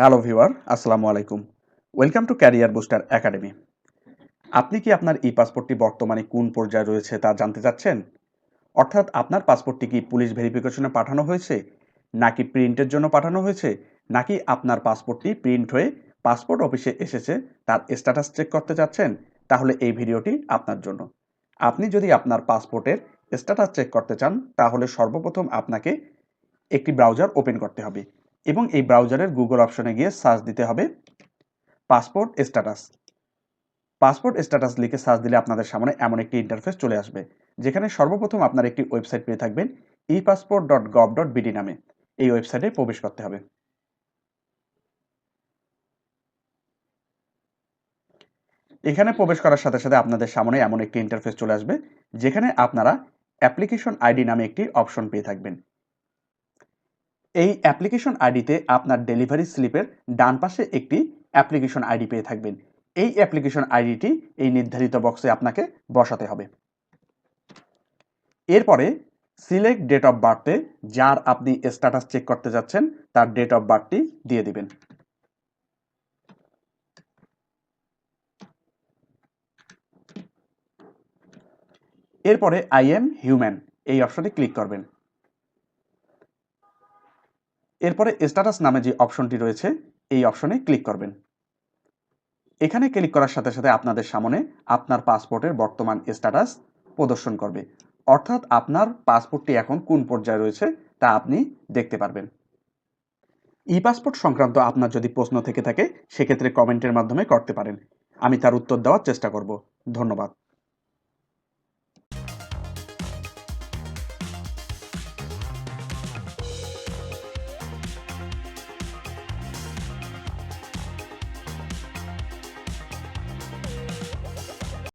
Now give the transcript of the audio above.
Hello viewer আসসালামু আলাইকুম welcome to Career Booster Academy আপনি কি আপনার ই পাসপোর্টটি বর্তমানে কোন পর্যায়ে রয়েছে তা জানতে চাচ্ছেন? অর্থাৎ আপনার পাসপোর্টটি কি পুলিশ ভেরিফিকেশনে পাঠানো হয়েছে, নাকি প্রিন্টের জন্য পাঠানো হয়েছে, নাকি আপনার পাসপোর্টটি প্রিন্ট হয়ে পাসপোর্ট অফিসে এসেছে, তার স্ট্যাটাস চেক করতে চাচ্ছেন? তাহলে এই ভিডিওটি আপনার জন্য। আপনি যদি আপনার পাসপোর্টের স্ট্যাটাস চেক করতে চান, তাহলে সর্বপ্রথম আপনাকে একটি ব্রাউজার ওপেন করতে হবে। এবং এই ব্রাউজারের গুগল অপশনে গিয়ে সার্চ দিতে হবে পাসপোর্ট স্ট্যাটাস পাসপোর্ট স্ট্যাটাস লিখে সার্চ দিলে আপনাদের সামনে এমন একটি ইন্টারফেস চলে আসবে, যেখানে সর্বপ্রথম আপনার একটি ওয়েবসাইট পেয়ে থাকবেন e passport dot gov dot BD নামে। এই ওয়েবসাইটে প্রবেশ করতে হবে। এখানে প্রবেশ করার সাথে সাথে আপনাদের সামনে এমন একটি ইন্টারফেস চলে আসবে, যেখানে আপনারা অ্যাপ্লিকেশন আইডি নামে একটি অপশন পেয়ে থাকবেন। এই অ্যাপ্লিকেশন আইডিতে আপনার ডেলিভারি স্লিপের ডান পাশে একটি অ্যাপ্লিকেশন আইডি পেয়ে থাকবেন। এই অ্যাপ্লিকেশন আইডিটি এই নির্ধারিত বক্সে আপনাকে বসাতে হবে। এরপরে সিলেক্ট ডেট অফ বার্থে যার আপনি স্ট্যাটাস চেক করতে যাচ্ছেন, তার ডেট অফ বার্থটি দিয়ে দিবেন। এরপরে আই এম হিউম্যান এই অপশনে ক্লিক করবেন। এরপরে স্ট্যাটাস নামে যে অপশনটি রয়েছে, এই অপশনে ক্লিক করবেন। এখানে ক্লিক করার সাথে সাথে আপনাদের সামনে আপনার পাসপোর্টের বর্তমান স্ট্যাটাস প্রদর্শন করবে। অর্থাৎ আপনার পাসপোর্টটি এখন কোন পর্যায়ে রয়েছে তা আপনি দেখতে পারবেন। ই পাসপোর্ট সংক্রান্ত আপনার যদি প্রশ্ন থেকে থাকে, সেক্ষেত্রে কমেন্টের মাধ্যমে করতে পারেন। আমি তার উত্তর দেওয়ার চেষ্টা করব। ধন্যবাদ।